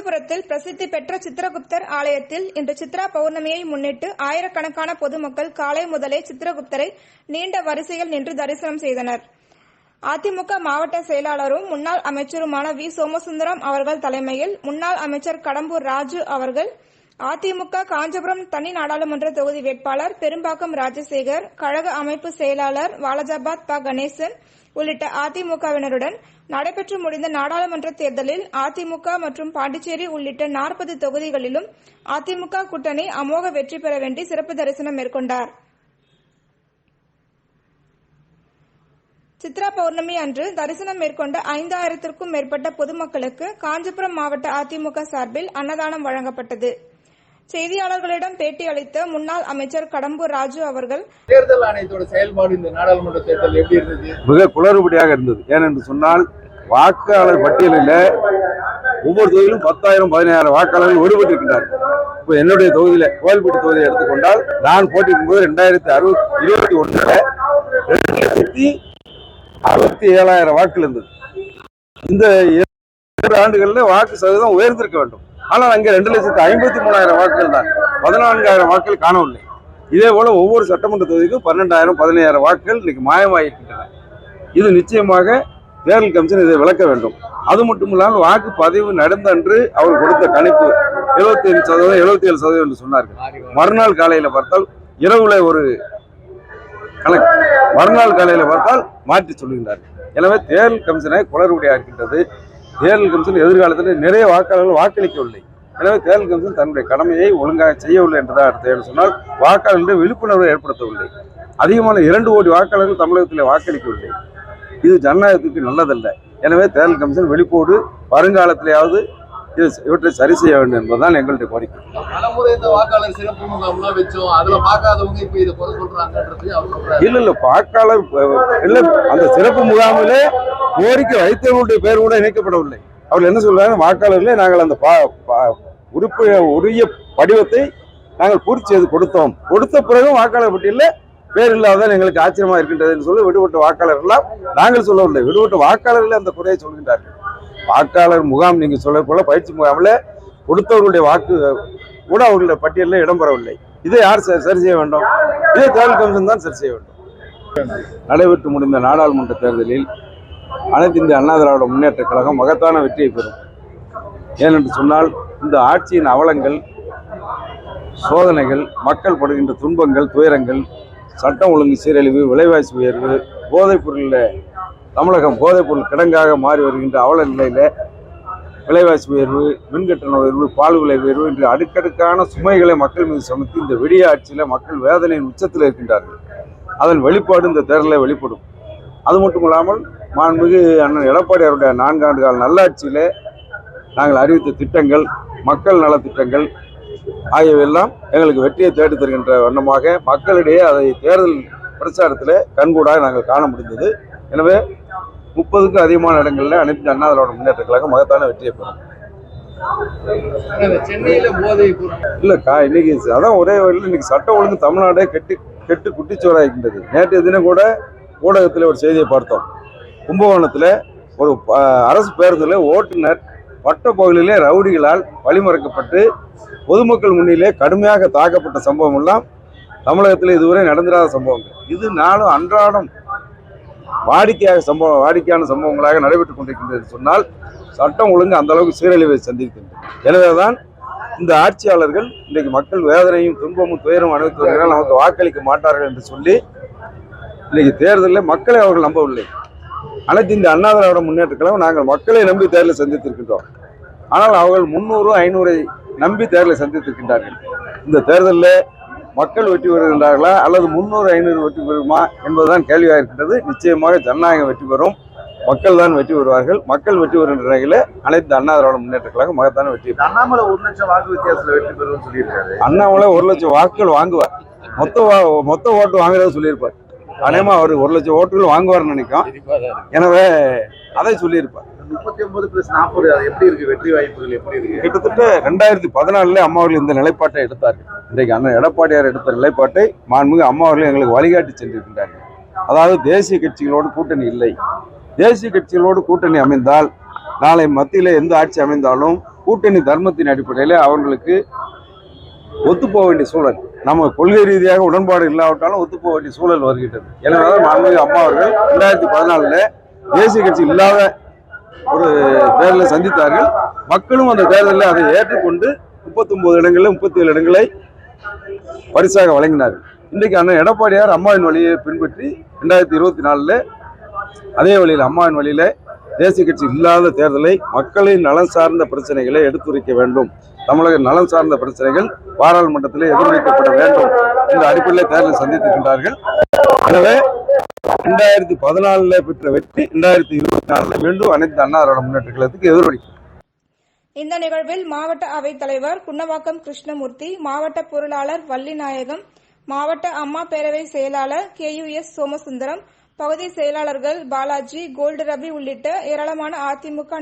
காஞ்சிபுரத்தில் பிரசித்தி பெற்ற சித்திரகுப்தர் ஆலயத்தில் இன்று சித்ரா பௌர்ணமியை முன்னிட்டு ஆயிரக்கணக்கான பொதுமக்கள் காலை முதலே சித்திரகுப்தரை நீண்ட வரிசையில் நின்று தரிசனம் செய்தனர். அதிமுக மாவட்ட செயலாளரும் முன்னாள் அமைச்சருமான வி. சோமசுந்தரம் அவர்கள் தலைமையில் முன்னாள் அமைச்சர் கடம்பூர் ராஜு அவர்கள் அதிமுக காஞ்சிபுரம் தனி நாடாளுமன்ற தொகுதி வேட்பாளர் பெரும்பாக்கம் ராஜசேகர் கழக அமைப்பு செயலாளர் வாலஜாபாத் ப. கணேசன் உள்ளிட்ட அதிமுகவினருடன் நடைபெற்று முடிந்த நாடாளுமன்ற தேர்தலில் அதிமுக மற்றும் பாண்டிச்சேரி உள்ளிட்ட நாற்பது தொகுதிகளிலும் அதிமுக கூட்டணி அமோக வெற்றி பெற வேண்டி சிறப்பு தரிசனம் மேற்கொண்டார். சித்ரா பௌர்ணமி அன்று தரிசனம் மேற்கொண்ட ஐந்தாயிரத்திற்கும் மேற்பட்ட பொதுமக்களுக்கு காஞ்சிபுரம் மாவட்ட அதிமுக சார்பில் அன்னதானம் வழங்கப்பட்டது. செய்தியாளர்களிடம் பேட்டி அளித்த முன்னாள் அமைச்சர் கடம்பூர் ராஜு அவர்கள் தேர்தல் ஆணையத்தோட செயல்பாடு இந்த நாடாளுமன்ற தேர்தல் எப்படி இருந்தது? மிக குளறுபடியாக இருந்தது. ஏனென்று சொன்னால் வாக்காளர் பட்டியலில் ஒவ்வொரு தொகுதியிலும் பத்தாயிரம் பதினாயிரம் வாக்காளர்கள் விடுபட்டிருக்கிறார்கள் இப்போ என்னுடைய தொகுதியில கோயில்பட்டி தொகுதியை எடுத்துக்கொண்டால் நான் போட்டியிடும் போது ரெண்டாயிரத்தி அறுபத்தி இருபத்தி ஒண்ணுல ரெண்டு லட்சத்தி அறுபத்தி ஏழாயிரம் வாக்குகள் இருந்தது. இந்த இரண்டு ஆண்டுகளில் வாக்கு சதவீதம் உயர்ந்திருக்க வேண்டும். ஆனால் அங்கே ரெண்டு லட்சத்து ஐம்பத்தி மூணாயிரம் வாக்குகள் தான். பதினான்காயிரம் வாக்குகள் காணவில்லை. இதே போல் ஒவ்வொரு சட்டமன்ற தொகுதிக்கும் பன்னெண்டாயிரம் பதினையாயிரம் வாக்குகள் இன்னைக்கு மாயமாயிருக்கின்றன இது நிச்சயமாக தேர்தல் கமிஷன் இதை விளக்க வேண்டும். அது மட்டும் இல்லாமல் வாக்கு பதிவு நடந்த அன்று அவர் கொடுத்த கணிப்பு எழுபத்தி ஏழு சதவீதம் எழுபத்தி ஏழு சதவீதம் என்று சொன்னார்கள். மறுநாள் காலையில் பார்த்தால் இரவுல ஒரு கணக்கு. மறுநாள் காலையில் பார்த்தால் மாற்றி சொல்லுகின்றார்கள் எனவே தேர்தல் கமிஷனை குளறுபடியாக இருக்கின்றது தேர்தல் கமிஷன் எதிர்காலத்தில் நிறைய வாக்காளர்கள் வாக்களிக்கவில்லை. எனவே தேர்தல் கமிஷன் தன்னுடைய கடமையை ஒழுங்காக செய்யவில்லை என்றுதான் அர்த்தம். சொன்னால் வாக்காளர்களிடம் விழிப்புணர்வை ஏற்படுத்தவில்லை. அதிகமான இரண்டு கோடி வாக்காளர்கள் தமிழகத்தில் வாக்களிக்கவில்லை. இது ஜனநாயகத்துக்கு நல்லதல்ல. எனவே தேர்தல் கமிஷன் வெளிப்போடு வருங்காலத்திலேயாவது இது இவற்றை சரி செய்ய வேண்டும் என்பதுதான் எங்களுடைய கோரிக்கை. பலமுறை இந்த வாக்காளர் சிறப்பு முகாம்லாம் வச்சோம். அதுல பார்க்காதவங்க இப்ப இதை குறை சொல்றாங்கன்றது அவர் சொல்றாரு. இல்ல இல்ல வாக்காளர் இல்ல அந்த சிறப்பு முகாமிலே கோரிக்கை வைத்தவர்களுடைய பேர் கூட இணைக்கப்படவில்லை. அவர்கள் என்ன சொல்றாங்க? வாக்காளர்களே நாங்கள் அந்த உறுப்பு உரிய படிவத்தை நாங்கள் பூர்த்தி செய்து கொடுத்தோம். கொடுத்த பிறகும் வாக்காளர் பட்டியலில் பேர் இல்லாததால் எங்களுக்கு ஆச்சரியமா இருக்கின்றது என்று சொல்லி விடுபட்ட வாக்காளர்கள்லாம் நாங்கள் சொல்லவில்லை. விடுபட்ட வாக்காளர்களே அந்த குறையை சொல்கின்றார்கள். வாக்காளர் முகாம் நீங்கள் சொல்ல போல பயிற்சி முகாமில் கொடுத்தவர்களுடைய வாக்கு கூட அவர்களுடைய பட்டியலில் இடம்பெறவில்லை. இதை யார் ச- சரி செய்ய வேண்டும்? இதை தேர்தல் கமிஷன் தான் சரி செய்ய வேண்டும். நடைபெற்று முடிந்த நாடாளுமன்ற தேர்தலில் அனைத்து இந்திய அண்ணா திராவிட முன்னேற்ற கழகம் மகத்தான வெற்றியை பெறும். ஏனென்று சொன்னால் இந்த ஆட்சியின் அவலங்கள் சோதனைகள் மக்கள் படுகின்ற துன்பங்கள் துயரங்கள் சட்டம் ஒழுங்கு சீரழிவு விலைவாசி உயர்வு போதைப் பொருளில் தமிழகம் போதைப்பொருள் கிடங்காக மாறி வருகின்ற அவல நிலையில் விலைவாசி உயர்வு மின்கட்டண உயர்வு பால் விலை உயர்வு என்று அடுக்கடுக்கான சுமைகளை மக்கள் மீது சுமத்தி இந்த விடிய ஆட்சியில் மக்கள் வேதனையின் உச்சத்தில் இருக்கின்றார்கள். அதன் வெளிப்பாடு இந்த தேர்தலில் வெளிப்படும். அது மட்டும் இல்லாமல் மாண்புமிகு அண்ணன் எடப்பாடியாருடைய நான்காண்டு கால நல்லாட்சியில் நாங்கள் அறிவித்த திட்டங்கள் மக்கள் நலத்திட்டங்கள் ஆகியவையெல்லாம் எங்களுக்கு வெற்றியை தேடி தருகின்ற வண்ணமாக மக்களிடையே அதை தேர்தல் பிரச்சாரத்தில் கண்கூடாக நாங்கள் காண முடிந்தது. எனவே முப்பதுக்கும் அதிகமான இடங்களில் அனைத்து அண்ணா திராவிட முன்னேற்ற கழகம் மகத்தான வெற்றியை பெறும். ஆனா கா இன்னைக்கு அதான் ஒரே வழியில் இன்னைக்கு சட்டம் ஒழுங்கு தமிழ்நாடே கெட்டு கெட்டு குட்டிச்சுவராகின்றது நேற்றைய தினம் கூட ஊடகத்தில் ஒரு செய்தியை பார்த்தோம். கும்பகோணத்தில் ஒரு ப- அரசு பேருந்தில் ஓட்டுநர் வட்ட பகுதியிலே ரவுடிகளால் வழிமறைக்கப்பட்டு பொதுமக்கள் முன்னிலே கடுமையாக தாக்கப்பட்ட சம்பவம் எல்லாம் தமிழகத்தில் இதுவரை நடந்திராத சம்பவங்கள். இது நாளும் அன்றாடம் வாடிக்கையாக சம்பவம் வாடிக்கையான சம்பவங்களாக நடைபெற்றுக் கொண்டிருக்கின்றது சொன்னால் சட்டம் ஒழுங்கு அந்த அளவுக்கு சீரழிவை சந்திக்கின்றது எனவேதான் இந்த ஆட்சியாளர்கள் இன்றைக்கு மக்கள் வேதனையும் துன்பமும் துயரும் அனுபவித்து வருகிறார்கள். நமக்கு வாக்களிக்க மாட்டார்கள் என்று சொல்லி இன்றைக்கு தேர்தலில் மக்களை அவர்கள் நம்பவில்லை. அனைத்து இந்த அண்ணா திராவிட முன்னேற்ற கழகம் நாங்கள் மக்களை நம்பி தேர்தலை சந்தித்திருக்கின்றோம். ஆனால் அவர்கள் முன்னூறு ஐநூறை நம்பி தேர்தலை சந்தித்திருக்கின்றார்கள். இந்த தேர்தலில் மக்கள் வெற்றி பெறுகின்றார்களா அல்லது முன்னூறு ஐநூறு வெற்றி பெறுமா என்பதுதான் கேள்வியாக இருக்கின்றது நிச்சயமாக ஜனநாயகம் வெற்றி பெறும். மக்கள் தான் வெற்றி பெறுவார்கள். மக்கள் வெற்றி பெறுகின்ற நிலையில அனைத்து அண்ணா திராவிட முன்னேற்ற கழகம் மகத்தான வெற்றி பெறும். அண்ணாமலை ஒரு லட்சம் வாக்கு வித்தியாசத்துல வெற்றி பெறும்னு சொல்லியிருக்காரு. அண்ணாமலை ஒரு லட்சம் வாக்குகள் வாங்குவார். மொத்த மொத்த ஓட்டு வாங்குறத சொல்லியிருப்பார். அநேகமா அவர் ஒரு லட்சம் ஓட்டுகள் வாங்குவார்னு நினைக்கும். எனவே அதை சொல்லியிருப்பார். முப்பத்தி ஒன்பது பிளஸ் நாற்பது எப்படி இருக்கு? வெற்றி வாய்ப்புகள் எப்படி இருக்கு? கிட்டத்தட்ட ரெண்டாயிரத்தி பதினாலுல அம்மா அவர்கள் இந்த நிலைப்பாட்டை எடுத்தார்கள். இன்றைக்கு அண்ணன் எடப்பாடியார் எடுத்த நிலைப்பாட்டை மாண்புமிகு அம்மா அவர்கள் எங்களுக்கு வழிகாட்டி சென்றிருக்கின்றார்கள் அதாவது தேசிய கட்சிகளோடு கூட்டணி இல்லை. தேசிய கட்சிகளோடு கூட்டணி அமைந்தால் நாளை மத்தியில் எந்த ஆட்சி அமைந்தாலும் கூட்டணி தர்மத்தின் அடிப்படையில் அவர்களுக்கு ஒத்துப்போக வேண்டிய சூழல். நம்ம கொள்கை ரீதியாக உடன்பாடு இல்லாவிட்டாலும் ஒத்துப்போக வேண்டிய சூழல் வருகின்றது. எனவே மாண்புமிகு அம்மா அவர்கள் ரெண்டாயிரத்தி பதினாலில் தேசிய கட்சி இல்லாத ஒரு தேர்தலை சந்தித்தார்கள். மக்களும் அந்த தேர்தலில் அதை ஏற்றுக்கொண்டு முப்பத்தொன்பது இடங்களில் முப்பத்தி ஏழு இடங்களை பரிசாக வழங்கினார்கள் இன்றைக்கு அண்ணன் எடப்பாடியார் அம்மாவின் வழியை பின்பற்றி ரெண்டாயிரத்தி இருபத்தி நாலில் அதே வழியில் அம்மாவின் வழியில தேசிய கட்சி இல்லாத தேர்தலை மக்களின் நலன் சார்ந்த பிரச்சனைகளை எடுத்துரைக்க வேண்டும். தமிழக நலன் சார்ந்த பிரச்சனைகள் பாராளுமன்றத்தில் எதிர்வைக்கப்பட வேண்டும் என்ற அடிப்படையில் தேர்தலை சந்தித்திருக்கின்றார்கள். எனவே ரெண்டாயிரத்தி பதினாலுல பெற்ற வெற்றி ரெண்டாயிரத்தி இருபத்தி நாலில் மீண்டும் அனைத்து அன்னாரோட முன்னேற்ற கழகத்துக்கு எதிரொலிக்கும். இந்த நிகழ்வில் மாவட்ட அவைத் தலைவர் குன்னவாக்கம் கிருஷ்ணமூர்த்தி மாவட்ட பொருளாளர் வள்ளிநாயகம் மாவட்ட அம்மா பேரவை செயலாளர் கே யு எஸ் சோமசுந்தரம் பகுதி செயலாளர்கள் பாலாஜி கோல்டு ரவி உள்ளிட்ட ஏராளமான அதிமுக